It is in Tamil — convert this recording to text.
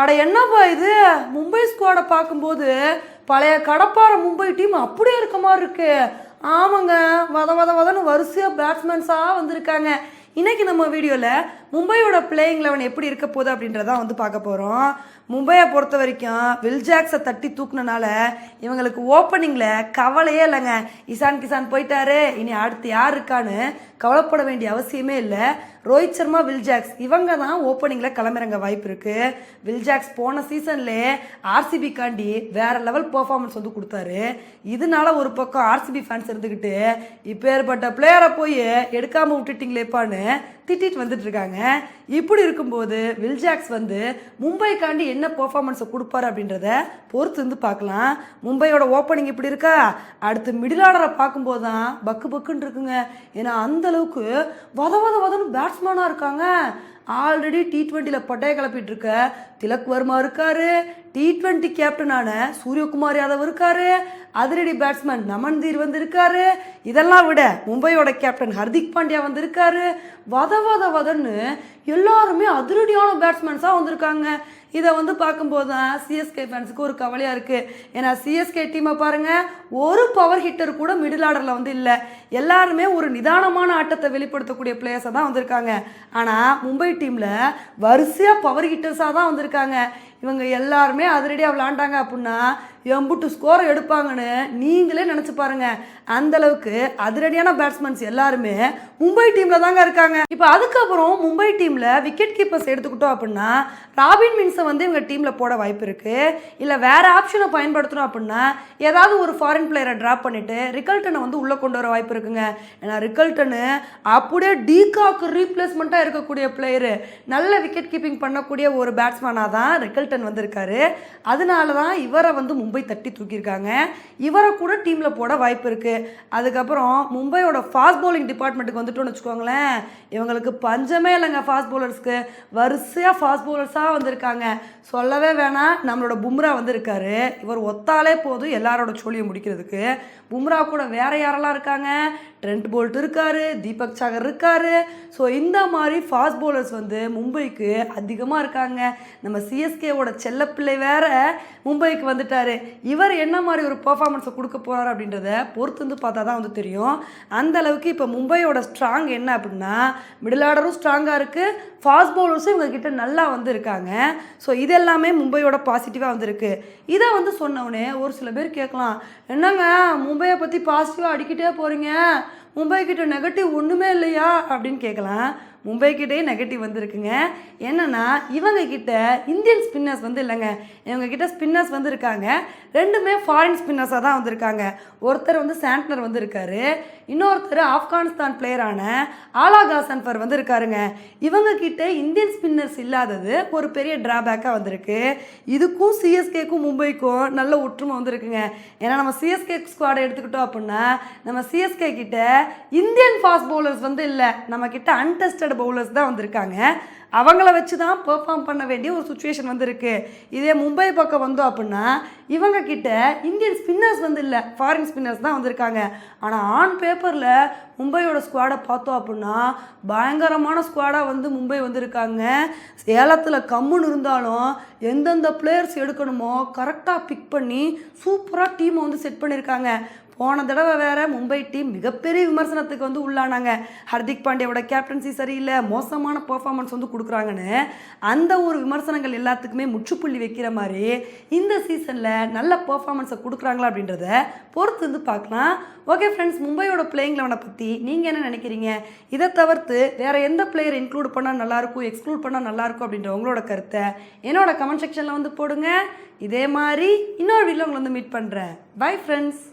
அட என்னப்பா இது? மும்பை ஸ்குவாடை பார்க்கும்போது பழைய கடப்பாறை மும்பை டீம் அப்படியே இருக்க மாதிரி இருக்கு. ஆமாங்க வத வத வதன்னு வரிசையாக பேட்ஸ்மேன்ஸாக வந்திருக்காங்க. இன்றைக்கி நம்ம வீடியோவில் மும்பையோட பிளேயிங் லெவன் எப்படி இருக்க போகுது அப்படின்றதான் வந்து பார்க்க போகிறோம் மும்பையை பொறுத்த வரைக்கும் வில் ஜாக்ஸை தட்டி தூக்குனனால இவங்களுக்கு ஓப்பனிங்கில் கவலையே இல்லைங்க. இசான் கிசான் போயிட்டாரு. இனி அடுத்து யார் இருக்கான்னு கவலைப்பட வேண்டிய அவசியமே இல்லை. ரோஹித் சர்மா வில் ஜாக்ஸ் இவங்க தான் ஓப்பனிங்கில் கிளம்புறங்க வாய்ப்பு இருக்குது வில் ஜாக்ஸ் போன சீசன்லே ஆர்சிபி காண்டி வேற லெவல் பெர்ஃபார்மன்ஸ் வந்து கொடுத்தாரு. இதனால ஒரு பக்கம் ஆர்சிபி ஃபேன்ஸ் இருந்துக்கிட்டு இப்பேற்பட்ட பிளேயரை போய் எடுக்காமல் விட்டுட்டிங்களேப்பான்னு திட்டிட்டு வந்துட்டு இருக்காங்க இப்படி இருக்கும்போது வில் ஜாக்ஸ் வந்து மும்பைக்காண்டி என்ன பெர்ஃபார்மன்ஸை கொடுப்பாரு அப்படின்றத பொறுத்து வந்து பார்க்கலாம். மும்பையோட ஓப்பனிங் இப்படி இருக்கா? அடுத்து மிடில் ஆர்டரை பார்க்கும்போது தான் பக்கு பக்குன்னு இருக்குங்க. ஏன்னா அந்த அளவுக்கு வத வத வதன்னு பேட்ஸ்மேனாக இருக்காங்க. ஆல்ரெடி டி ட்வெண்ட்டியில் பட்டையை கிளப்பிட்டு இருக்க திலக் வர்மா இருக்காரு. டி ட்வெண்ட்டி கேப்டனான சூரியகுமார் யாதவ் இருக்காரு. அதிரடி பேட்ஸ்மேன் நமன்தீர் வந்திருக்காரு. இதெல்லாம் விட மும்பையோட கேப்டன் ஹர்திக் பாண்டியா வந்திருக்காரு. வத வத வதன்னு எல்லாருமே அதிரடியான பேட்ஸ்மேன்ஸாக வந்திருக்காங்க. இதை வந்து பார்க்கும்போது தான் சிஎஸ்கே ஃபேன்ஸுக்கு ஒரு கவலையாக இருக்குது ஏன்னா சிஎஸ்கே டீமை பாருங்கள் ஒரு பவர் ஹிட்டர் கூட மிடில் ஆர்டரில் வந்து இல்லை. எல்லாருமே ஒரு நிதானமான ஆட்டத்தை வெளிப்படுத்தக்கூடிய பிளேயர்ஸாக தான் வந்திருக்காங்க. ஆனால் மும்பை டீமில் வரிசையாக பவர் ஹிட்டர்ஸாக தான் வந்திருக்காங்க. இவங்க எல்லாருமே அதிரடியாக விளாண்டாங்க அப்படின்னா எம்புட்டு ஸ்கோர் எடுப்பாங்கன்னு நீங்களே நினச்சி பாருங்க. அந்தளவுக்கு அதிரடியான பேட்ஸ்மேன்ஸ் எல்லாருமே மும்பை டீமில் தாங்க இருக்காங்க. இப்போ அதுக்கப்புறம் மும்பை டீமில் விக்கெட் கீப்பர்ஸ் எடுத்துக்கிட்டோம் அப்படின்னா ராபின் மின்ஸை வந்து இவங்க டீமில் போட வாய்ப்பு இருக்குது இல்லை வேறு ஆப்ஷனை பயன்படுத்தணும் அப்படின்னா ஏதாவது ஒரு ஃபாரின் பிளேயரை ட்ராப் பண்ணிட்டு ரிகல்டனை வந்து உள்ளே கொண்டு வர வாய்ப்பு இருக்குங்க. ஏன்னா ரிகல்டனு அப்படியே டீகாக்கு ரீப்ளேஸ்மெண்ட்டாக இருக்கக்கூடிய பிளேயரு நல்ல விக்கெட் கீப்பிங் பண்ணக்கூடிய ஒரு பேட்ஸ்மேனாக தான் ரிகல்டன் வந்திருக்காரு. அதனால தான் இவரை வந்து மும்பை தட்டி தூக்கியிருக்காங்க. இவரை கூட டீமில் போட வாய்ப்பு இருக்குது அதுக்கப்புறம் மும்பையோட ஃபாஸ்ட் பவுலிங் டிபார்ட்மெண்ட்டுக்கு வந்துட்டோம்னு வச்சுக்கோங்களேன். இவங்களுக்கு பஞ்சமே இல்லைங்க ஃபாஸ்ட் பவுலர்ஸ்க்கு வரிசையாக ஃபாஸ்ட் பவுலர்ஸாக வந்திருக்காங்க. சொல்லவே வேணாம் நம்மளோட பும்ரா வந்திருக்காரு இவர் ஒத்தாலே போதும் எல்லாரோட சோழியை முடிக்கிறதுக்கு. பும்ரா கூட வேற யாரெல்லாம் இருக்காங்க? ட்ரெண்ட் போல்ட் இருக்காரு தீபக் சாகர் இருக்காரு. ஸோ இந்த மாதிரி ஃபாஸ்ட் பவுலர்ஸ் வந்து மும்பைக்கு அதிகமாக இருக்காங்க. நம்ம சிஎஸ்கேவோட செல்லப்பிள்ளை வேற மும்பைக்கு வந்துட்டாரு. இவர் என்ன மாதிரி ஒரு பர்ஃபார்மன்ஸை கொடுக்க போகிறார் அப்படின்றத பொறுத்து வந்து பார்த்தா தான் வந்து தெரியும். அந்த அளவுக்கு இப்போ மும்பையோட ஸ்ட்ராங் என்ன அப்படின்னா மிடில் ஆர்டரும் ஸ்ட்ராங்காக இருக்குது ஃபாஸ்ட் பவுலர்ஸும் இவங்க கிட்ட நல்லா வந்து இருக்காங்க. ஸோ இது எல்லாமே மும்பையோட பாசிட்டிவாக வந்திருக்கு இதை வந்து சொன்னவொடனே ஒரு சில பேர் கேட்கலாம் என்னங்க மும்பையை பற்றி பாசிட்டிவாக அடிக்கிட்டே போகிறீங்க மும்பை கிட்ட நெகட்டிவ் ஒன்றுமே இல்லையா? அப்படின்னு கேட்கலாம். மும்பைக்கிட்டே நெகட்டிவ் வந்திருக்குங்க. என்னென்னா இவங்க கிட்ட இந்தியன் ஸ்பின்னர்ஸ் வந்து இல்லைங்க. இவங்க கிட்ட ஸ்பின்னர்ஸ் வந்து இருக்காங்க. ரெண்டுமே ஃபாரின் ஸ்பின்னர்ஸாக தான் வந்திருக்காங்க. ஒருத்தர் வந்து சாண்ட்னர் வந்து இருக்காரு. இன்னொருத்தர் ஆப்கானிஸ்தான் பிளேயரான ஆலா காசன்ஃபர் வந்து இருக்காருங்க. இவங்க கிட்ட இந்தியன் ஸ்பின்னர்ஸ் இல்லாதது ஒரு பெரிய டிராபேக்காக வந்திருக்கு. இதுக்கும் சிஎஸ்கேக்கும் மும்பைக்கும் நல்ல ஒற்றுமை வந்திருக்குங்க. ஏன்னா நம்ம சிஎஸ்கே ஸ்குவாடை எடுத்துக்கிட்டோம் அப்படின்னா நம்ம சிஎஸ்கே கிட்ட இந்தியன் ஃபாஸ்ட் பவுலர்ஸ் வந்து இல்லை. நம்ம கிட்ட அன்டெஸ்டட் பவுலர்ஸ் தான் வந்திருக்காங்க. அவங்கள வச்சு தான் பெர்ஃபார்ம் பண்ண வேண்டிய ஒரு சுச்சுவேஷன் வந்திருக்கு. இதே மும்பை பக்கம் வந்தோம் அப்படின்னா இவங்க கிட்ட இந்தியன் ஸ்பின்னர்ஸ் வந்து இல்லை ஃபாரின் ஸ்பின்னர்ஸ் தான் வந்திருக்காங்க. ஆனால் ஆன் பேப்பரில் மும்பையோட ஸ்குவாடை பார்த்தோம் அப்படின்னா பயங்கரமான ஸ்குவாடாக வந்து மும்பை வந்திருக்காங்க. சேலத்தில் கம்முன்னு இருந்தாலும் எந்தெந்த பிளேயர்ஸ் எடுக்கணுமோ கரெக்டாக பிக் பண்ணி சூப்பராக டீமை வந்து செட் பண்ணியிருக்காங்க போன தடவை வேற மும்பை டீம் மிகப்பெரிய விமர்சனத்துக்கு வந்து உள்ளானாங்க. ஹர்திக் பாண்டியாவோட கேப்டன்சி சரியில்லை மோசமான பர்ஃபார்மன்ஸ் வந்து கொடுக்குறாங்கன்னு அந்த ஒரு விமர்சனங்கள் எல்லாத்துக்குமே முற்றுப்புள்ளி வைக்கிற மாதிரி இந்த சீசனில் நல்ல பர்ஃபார்மன்ஸை கொடுக்குறாங்களா அப்படின்றத பொறுத்து வந்து பார்க்கலாம். ஓகே ஃப்ரெண்ட்ஸ் மும்பையோட பிளேயிங் லெவனை பற்றி நீங்கள் என்ன நினைக்கிறீங்க? இதை தவிர்த்து வேற எந்த பிளேயர் இன்க்ளூட் பண்ணால் நல்லாயிருக்கும் எக்ஸ்க்ளூட் பண்ணால் நல்லாயிருக்கும் அப்படின்ற உங்களோட கருத்தை என்னோட கமெண்ட் செக்ஷனில் வந்து போடுங்க. இதே மாதிரி இன்னொரு வீட்டில் உங்களை வந்து மீட் பண்ணுறேன் பை ஃப்ரெண்ட்ஸ்